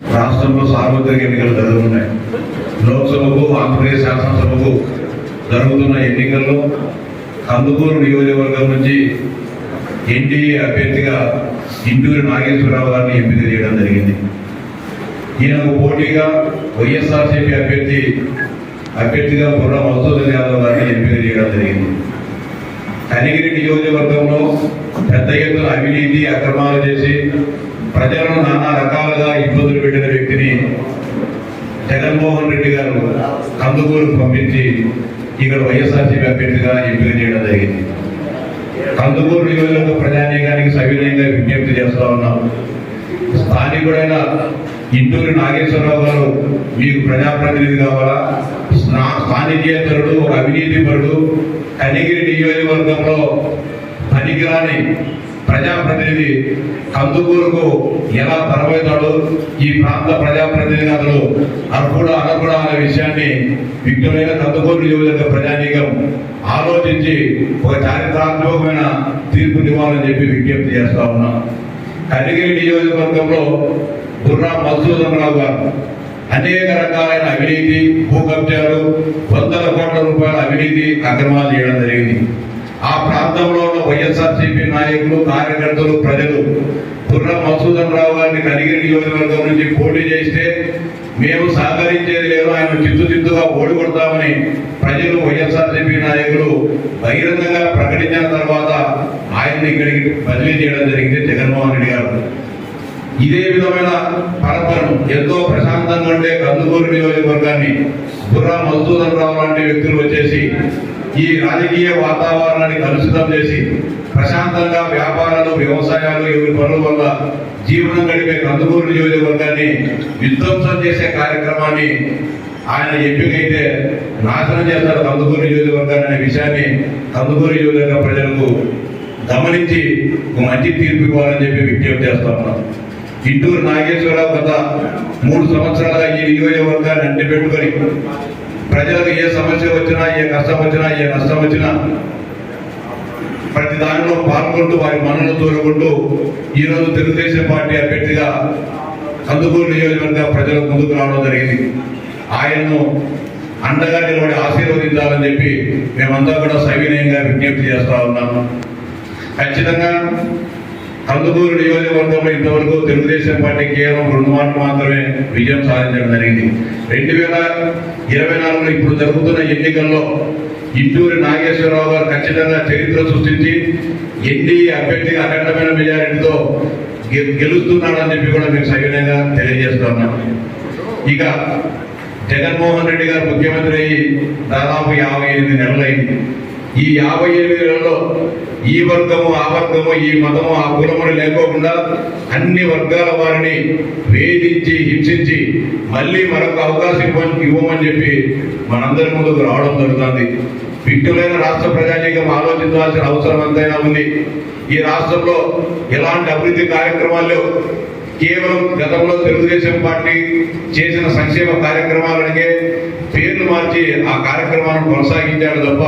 రాష్ట్రంలో సార్వత్రిక ఎన్నికలు జరుగుతున్నాయి. లోక్సభకు ఆంధ్రప్రదేశ్ శాసనసభకు జరుగుతున్న ఎన్నికల్లో కందుకూరు నియోజకవర్గం నుంచి ఎన్డీఏ అభ్యర్థిగా ఇంటూరి నాగేశ్వరరావు గారిని ఎంపిక చేయడం జరిగింది. ఈయనకు పోటీగా వైఎస్ఆర్సీపీ అభ్యర్థి అభ్యర్థిగా బుర్ర మధుసూదన్ యాదవ్ గారిని ఎంపిక చేయడం జరిగింది. కనిగిరి నియోజకవర్గంలో పెద్ద ఎత్తున అవినీతి అక్రమాలు చేసి ప్రజలను నానా రకాలుగా ఇబ్బందులు పెట్టిన వ్యక్తిని జగన్మోహన్ రెడ్డి గారు కందుకూరుకు పంపించి ఇక్కడ వైఎస్ఆర్సీపీ అభ్యర్థిగా ఎంపిక చేయడం జరిగింది. కందుకూరు నియోజకవర్గ ప్రజానీకానికి సవినయంగా విజ్ఞప్తి చేస్తూ ఉన్నాం. స్థానికుడైన ఇంటూరి నాగేశ్వరరావు గారు మీకు ప్రజాప్రతినిధి కావాలా? స్నా- స్థానికేతరుడు ఒక అవినీతి కనిగిరి నియోజకవర్గంలో పనికిరాని ప్రజాప్రతినిధి కందుకూరుకు ఎలా తరబోతాడు ఈ ప్రాంత ప్రజాప్రతినిధి అతడు అర్హుడు అనర్హుడా అనే విషయాన్ని విఘ్నమైన కందుకూరు నియోజకవర్గ ప్రజానీకం ఆలోచించి ఒక చారిత్రాత్మకమైన తీర్పునివ్వాలని చెప్పి విజ్ఞప్తి చేస్తా ఉన్నాం. కడిగిరి నియోజకవర్గంలో గుర్రా మధుసూదన్ రావు గారు అనేక రకాలైన అవినీతి భూ కబ్జాలు వందల కోట్ల రూపాయల అవినీతి అక్రమాలు చేయడం జరిగింది. ఆ ప్రాంతంలో ఉన్న వైఎస్ఆర్సీపీ నాయకులు కార్యకర్తలు ప్రజలు పుర్ర మసూదన్ రావు గారిని కలిగిరి నియోజకవర్గం నుంచి పోటీ చేస్తే మేము సహకరించేది లేదు. ఆయన చిత్తుచిత్తుగా ఓడికొడతామని ప్రజలు వైఎస్ఆర్సీపీ నాయకులు బహిరంగంగా ప్రకటించిన తర్వాత ఆయన్ని ఇక్కడికి బదిలీ చేయడం జరిగింది జగన్మోహన్ రెడ్డి గారు. ఇదే విధమైన పరపరం ఎంతో ప్రశాంతంగా ఉండే కందుకూరు నియోజకవర్గాన్ని బుర్రా మధుసూదన్ రావు లాంటి వ్యక్తులు వచ్చేసి ఈ రాజకీయ వాతావరణాన్ని కలుషితం చేసి ప్రశాంతంగా వ్యాపారాలు వ్యవసాయాలు ఇవి పనుల వల్ల జీవనం గడిపే కందుకూరు నియోజకవర్గాన్ని విధ్వంసం చేసే కార్యక్రమాన్ని ఆయన ఎంపికైతే నాశనం చేస్తారు కందుకూరు నియోజకవర్గాన్ని అనే విషయాన్ని కందుకూరు నియోజకవర్గ ప్రజలకు గమనించి ఒక మంచి తీర్పు ఇవ్వాలని చెప్పి విజ్ఞప్తి చేస్తా ఉన్నాం. ఇంటూరు నాగేశ్వరరావు గత మూడు సంవత్సరాలుగా ఈ నియోజకవర్గాన్ని అంటిపెట్టుకొని ప్రజలకు ఏ సమస్య వచ్చినా ఏ కష్టం వచ్చినా ఏ నష్టం వచ్చినా ప్రతి దానిలో పాల్గొంటూ వారి మనలు తోలుకుంటూ ఈరోజు తెలుగుదేశం పార్టీ అభ్యర్థిగా కందుకూరు నియోజకవర్గ ప్రజలకు ముందుకు రావడం జరిగింది. ఆయన్ను అండగా నిలబడి ఆశీర్వదించాలని చెప్పి మేమంతా కూడా సవినయంగా విజ్ఞప్తి చేస్తా ఉన్నాము. ఖచ్చితంగా కందుకూరు నియోజకవర్గంలో ఇంతవరకు తెలుగుదేశం పార్టీ కేవలం రెండు మాటలు మాత్రమే విజయం సాధించడం జరిగింది. రెండు వేల ఇరవై నాలుగులో ఇప్పుడు జరుగుతున్న ఎన్నికల్లో ఇంటూరి నాగేశ్వరరావు గారు ఖచ్చితంగా చరిత్ర సృష్టించి ఎన్డీఏ అభ్యర్థిగా అఖండమైన మెజారిటీతో గె- గెలుస్తున్నాడని చెప్పి కూడా మీకు సవినయంగా తెలియజేస్తున్నాం ఇక జగన్మోహన్ రెడ్డి గారు ముఖ్యమంత్రి అయ్యి దాదాపు యాభై ఎనిమిది నెలలైంది. ఈ యాభై ఎనిమిది నెలల్లో ఈ వర్గము ఆ వర్గము ఈ మతము ఆ కులముని లేకోకుండా అన్ని వర్గాల వారిని వేధించి హింసించి మళ్ళీ మరొక అవకాశం ఇవ్వని ఇవ్వమని చెప్పి మనందరి ముందుకు రావడం జరుగుతుంది. విఘ్నులైన రాష్ట్ర ప్రజానీకం ఆలోచించాల్సిన అవసరం ఎంతైనా ఉంది. ఈ రాష్ట్రంలో ఎలాంటి అభివృద్ధి కార్యక్రమాలు కేవలం గతంలో తెలుగుదేశం పార్టీ చేసిన సంక్షేమ కార్యక్రమాలకే పేర్లు మార్చి ఆ కార్యక్రమాలను కొనసాగించాడు తప్ప